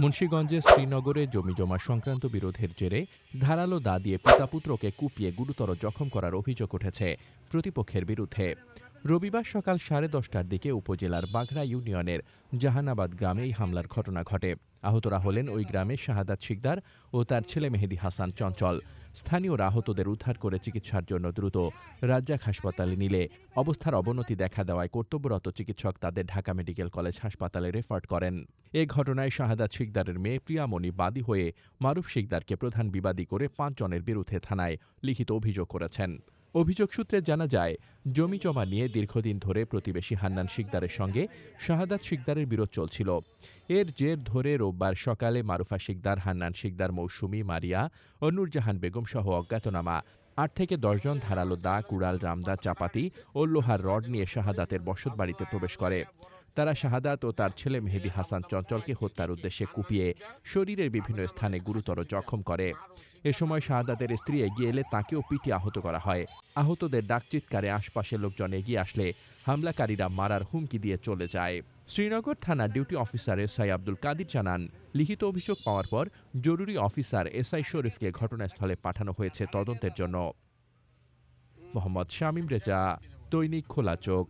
মুন্সীগঞ্জে শ্রীনগরে জমিজমা সংক্রান্ত বিরোধের জেরে ধারালো দা দিয়ে পিতাপুত্রকে কুপিয়ে গুরুতর জখম করার অভিযোগ উঠেছে প্রতিপক্ষের বিরুদ্ধে। রবিবার সকাল সাড়ে দশটার দিকে উপজেলার বাঘরা ইউনিয়নের জাহানাবাদ গ্রামে এই হামলার ঘটনা ঘটে। আহতরা হলেন ওই গ্রামের শাহাদাত শিকদার ও তার ছেলে মেহেদি হাসান চঞ্চল। স্থানীয়রা আহতদের উদ্ধার করে চিকিৎসার জন্য দ্রুত রাজ্জাক হাসপাতালে নিলে। অবস্থার অবনতি দেখা দেওয়ায় কর্তব্যরত চিকিৎসক তাদের ঢাকা মেডিকেল কলেজ হাসপাতালে রেফার করেন। এ ঘটনায় শাহাদাত শিকদারের মেয়ে প্রিয়ামণি বাদী হয়ে মারুফ শিকদারকে প্রধান বিবাদী করে পাঁচজনের বিরুদ্ধে থানায় লিখিত অভিযোগ করেছেন। অভিযোগ সূত্রে জানা যায়, জমি জমা নিয়ে দীর্ঘদিন ধরে প্রতিবেশী হান্নান শিকদারের সঙ্গে শাহাদাত শিকদারের বিরোধ চলছিল। এর জের ধরে রোববার সকালে মারুফা শিকদার, হান্নান শিকদার, মৌসুমি, মারিয়া ও নূরজাহান বেগম সহ অজ্ঞাতনামা আট থেকে দশজন ধারালো দা কুড়াল রামদা চাপাতি ও লোহার রড নিয়ে শাহাদাতের বসত বাড়িতে প্রবেশ করে। তারা শাহাদাত ও তার ছেলে মেহেদি হাসান চঞ্চলকে হত্যার উদ্দেশ্যে কুপিয়ে শরীরের বিভিন্ন স্থানে গুরুতর জখম করে। এ সময় শাহাদাতের স্ত্রী এগিয়ে এলে তাকেও পিটি আহত করা হয়। আহতদের ডাকচিৎকারে আশপাশের লোকজন এগিয়ে আসলে হামলাকারীরা মারার হুমকি দিয়ে চলে যায়। শ্রীনগর থানা duty officer SI Abdul Kadir জানান, লিখিত অভিযোগ পাওয়ার পর জরুরি অফিসার এসআই শরীফকে ঘটনাস্থলে পাঠানো হয়েছে তদন্তের জন্য। মোহাম্মদ শামীম রেজা, দৈনিক খোলা চোখ।